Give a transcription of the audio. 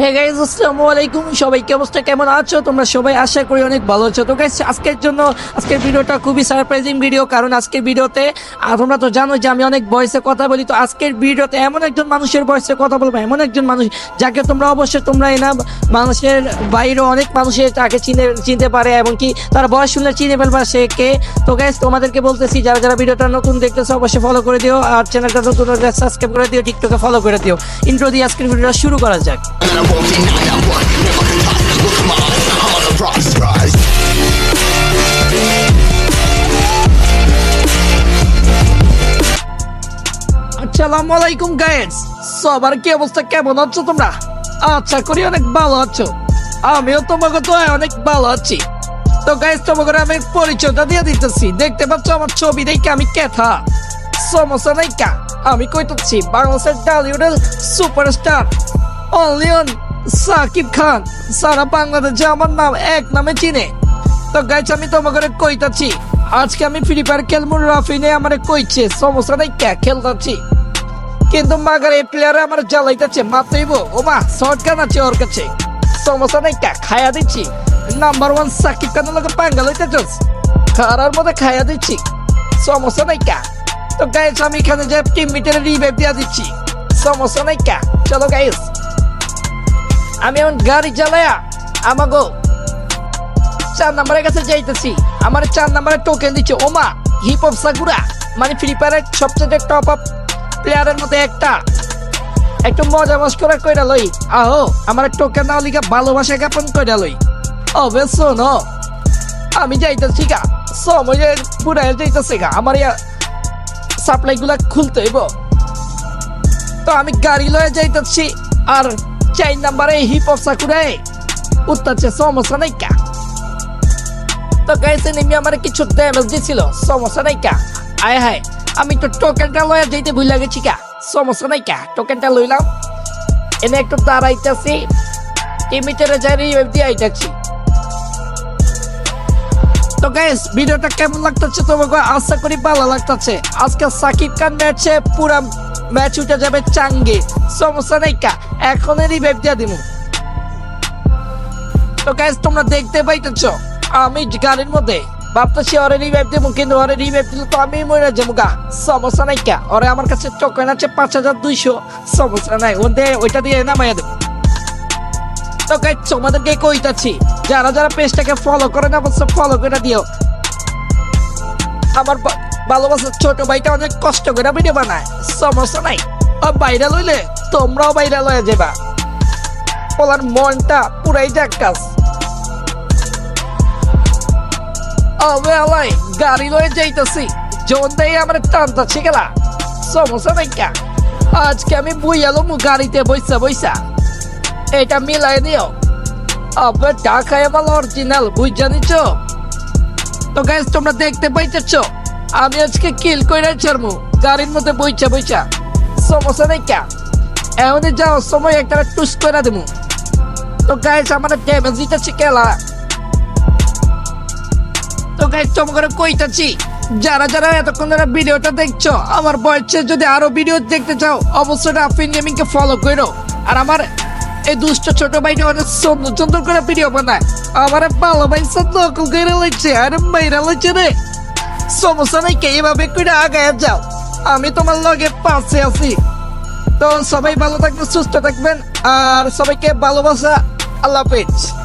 Hey guys আসসালামু আলাইকুম। অবস্থা? কেমন আছো? তোমরা সবাই আশা করি অনেক ভালো আছো। তো আজকের জন্য, আজকের খুবই ভিডিও কারণ আজকের তোমরা তো জানো যে আমি অনেক কথা বলি, তো আজকের এমন একজন মানুষের ভয়েসে কথা বলব, এমন একজন মানুষ যাকে তোমরা অবশ্যই তোমরা এনা মানুষের বাইরে অনেক মানুষের তাকে চিনে, চিনতে পারে এবং কি তার বয়স শুনলে চিনে ফেলবা সে কে। তো গাইজ তোমাদেরকে বলতেছি, যারা যারা ভিডিওটা নতুন দেখতেছো, অবশ্যই ফলো করে দিও, আর চ্যানেলটা নতুন সাবস্ক্রাইব করে দিও টিকটকে ফলো করে দিও। ইন্ট্রো দিয়ে আজকের ভিডিওটা শুরু করা যাক। I won't সবার কি অবস্থা? কেমন আছো তোমরা? আচ্ছা করি অনেক ভালো আছো। আমিও তোমাকে তো অনেক ভালো আছি। তো গাইস তোমাকে আমি পরিচয়টা দিয়ে দিতেছি। দেখতে পাচ্ছ আমার ছবি দেখে আমি কেথা। সমস্যা নাই কা? আমি কইতেছি, বাংলাদেশের ডালিউডের superstar only one Shakib Khan সারা বাংলাদেশে আমার নাম এক নামে চিনে। তো গাইস আমি তোমাকে কইতাছি, আজকে আমি ফ্রি ফায়ার খেলব রাফিনে আমার কইছে, সমস্যা নাই, কে খেলতাছি। কিন্তু মাগার এই প্লেয়ারে আমার জ্বালাইতেছে মাত্রইব ও মা শর্ট গান আছে ওর কাছে। সমস্যা নাই, কে খায়া দিচ্ছি। নাম্বার ওয়ান সাকিব খানের লোকে পাঙ্গাল হইতেছস খারার মধ্যে খায়া দিচ্ছি। সমস্যা নাই, কা? তো গাইস আমি এখানে যে টিম মিটারে রিভাইভ দিয়া দিচ্ছি। সমস্যা নাই, কা? চলো গাইস আমি এখন গাড়ি চালায়া আমাগো চার নাম্বারের কাছে যাইতেছি। আমার চার নাম্বারে টোকেন দিচ্ছে, ওমা হিপ হপ সাকুরা মানে ফ্রি ফায়ারের সবচেয়ে টপ আপ প্লেয়ারের মধ্যে একটা। একটু মজা মস্করা কইরা লই। আহো, আমার টোকেন না লিগা ভালোবাসা জ্ঞাপন কইরা লই। অবে শোনো, আমি যাইতেছি গা, সময় পুরা যাইতেছে গা, আমার ইয়া সাপ্লাই গুলা খুলতে হইব। তো আমি গাড়ি লয়ে যাইতেছি আর চার নাম্বারে হিপ হপ সাকুরায় উত্তাচ্ছে সমস্যা নাই কা। তো গাইছে নেমে আমার কিছু ড্যামেজ দিছিল, সমস্যা নাই কা। আয় হায়, আমি তো টোকেনটা লয়ে যেতে ভুলে গেছি কা। সমস্যা নাই কা টোকেনটা লইলাম এনে একটু দাঁড়াইতেছি। টিমিটারে যাই রিভাইভ দিয়ে আইতাছি। তো গাইস ভিডিওটা কেমন লাগতেছে তোমাকে? আশা করি ভালো লাগতেছে। আজকে সাকিব খান ম্যাচে পুরা ম্যাচ উঠে যাবে চাঙ্গে। সমস্যা নাই কা এখনই রিভাইভ দিয়ে দিমু। তো গাইস তোমরা দেখতে পাইতেছ, আমি গাড়ির মধ্যে। ভাবতেছি ওরে রিভাইভ কিন্তু ওরে রিভাইভ দিলে তো আমি মরে যাব গা। সমস্যা নাই কা, ওরে আমার কাছে টোকেন আছে পাঁচ হাজার দুইশো। সমস্যা নাই ওদের ওইটা দিয়ে নামাইয়া দেবো। তো গাইস তোমাদেরকে কইতাছি, যারা যারা পেজটাকে ফলো করে না, অবশ্য ফলো করে দিও। আমার ভালোবাসার ছোট ভাইটা অনেক কষ্ট করে ভিডিও বানায়। সমস্যা নাই। ও বাইরে লইলে তোমরাও বাইরে লয়ে যাবা। ওলার মনটা পুরাই জাক্কাস অবে আলাই গাড়ি লয়ে যাইতাছি। জন দেই আমার টানতাছি গেলা। সমস্যা নাই কা। আজকে আমি বই এলো মু গাড়িতে বইসা বইসা। এটা মিলাই দিও আবে টাকা আমার অরিজিনাল বুঝ জানিছ তো গাইস তোমরা দেখতে পাইতেছ? আমি আজকে কিল কইরা ছাড়মু। গাড়ির মধ্যে বইচা বইচা। সমস্যা নাই কা? এমনি যাও সময় একটা টুস করে দেবো তো গাইস আমার ড্যামেজ দিতেছে কেলা তো গাইস তোমাকে কইতাছি, যারা যারা এতক্ষণ ধরে ভিডিওটা দেখছ, আমার বয়সে যদি আরও ভিডিও দেখতে চাও, অবশ্যই রাফিন গেমিং কে ফলো করো আর আমার এই দুষ্ট ছোট ভাইটা অনেক সুন্দর সুন্দর করে ভিডিও বানায়। আমার ভালো ভাই সব নকল করে লাগছে আরে মাইরা লাগছে রে। সমস্যা নাই কে এইভাবে করে আগায় যাও? আমি তোমার লগে পাশে আছি। তো সবাই ভালো থাকবেন, সুস্থ থাকবেন, আর সবাইকে ভালোবাসা, আল্লাহ হাফেজ।